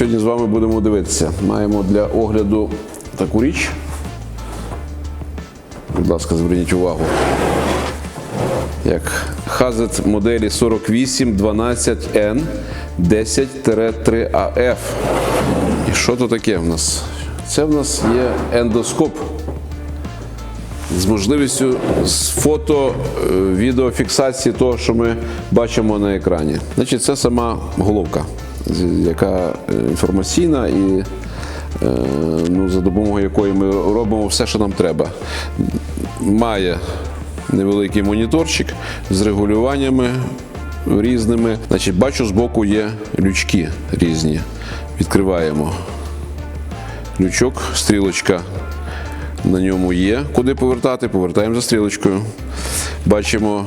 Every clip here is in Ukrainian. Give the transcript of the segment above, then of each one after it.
сьогодні з вами будемо дивитися. Маємо для огляду таку річ. Будь ласка, зверніть увагу. Як Хазет моделі 4812N 10-3AF. І що то таке в нас? Це в нас є ендоскоп з можливістю з фото е, відеофіксації того, що ми бачимо на екрані. Значить, це сама головка, яка е, інформаційна і е, ну, за допомогою якої ми робимо все, що нам треба. Має невеликий моніторчик з регулюваннями різними. Значить, бачу, збоку є лючки різні. Відкриваємо лючок, стрілочка на ньому є. Куди повертати? Повертаємо за стрілочкою. Бачимо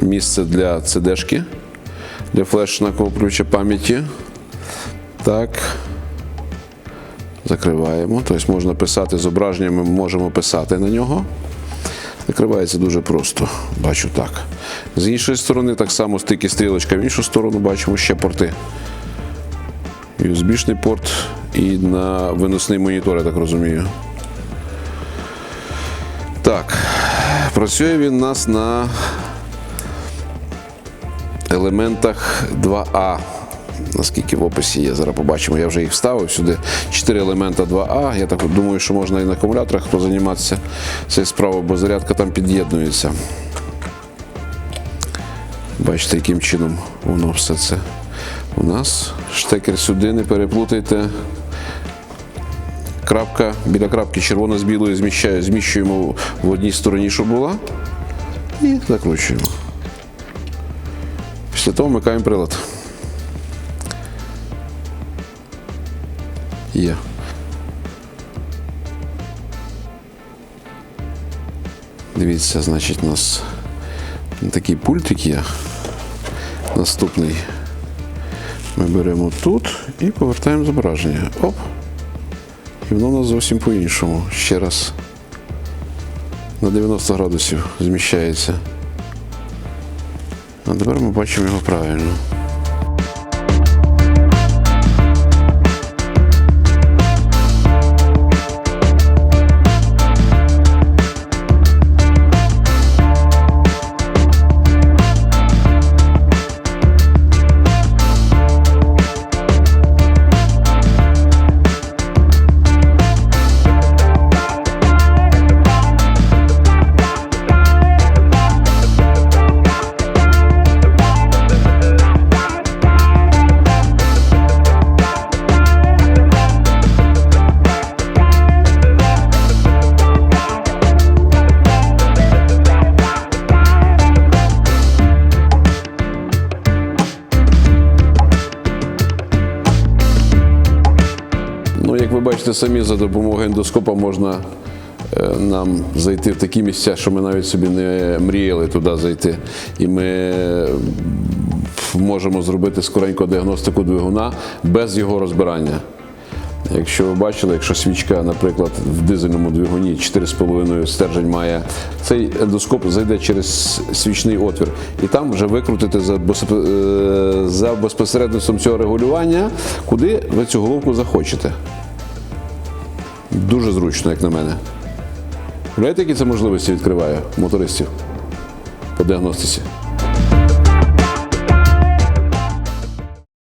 місце для CD-шки, для флеш-накоплювача пам'яті. Так. Закриваємо. Тобто можна писати зображення, ми можемо писати на нього. Закривається дуже просто. Бачу так. З іншої сторони, так само стики стрілочка. В іншу сторону бачимо ще порти. USB-шний порт і на виносний монітор, я так розумію. Так, працює він у нас на елементах 2А. Наскільки в описі є, зараз побачимо. Я вже їх вставив сюди. Чотири елемента 2А. Я так думаю, що можна і на акумуляторах позаніматися цією справою, бо зарядка там під'єднується. Бачите, яким чином воно все це у нас. Штекер сюди, не переплутайте. Крапка, біля крапки червоно з білою зміщуємо в одній стороні, щоб була. І закручуємо. Після того вмикаємо прилад. Є. Дивіться, значить, у нас такий пультик є. Наступний. Ми беремо тут і повертаємо зображення. Оп. І воно у нас зовсім по-іншому. Ще раз. На 90 градусів зміщається. А тепер ми бачимо його правильно. Бачите самі, за допомогою ендоскопа можна е, нам зайти в такі місця, що ми навіть собі не мріяли туди зайти. І ми е, можемо зробити скоренько діагностику двигуна без його розбирання. Якщо ви бачили, якщо свічка, наприклад, в дизельному двигуні 4,5 стержень має, цей ендоскоп зайде через свічний отвір. І там вже викрутити за, е, за безпосередництвом цього регулювання, куди ви цю головку захочете. Дуже зручно, як на мене. Знаєте, які це можливості відкриває мотористів по діагностиці?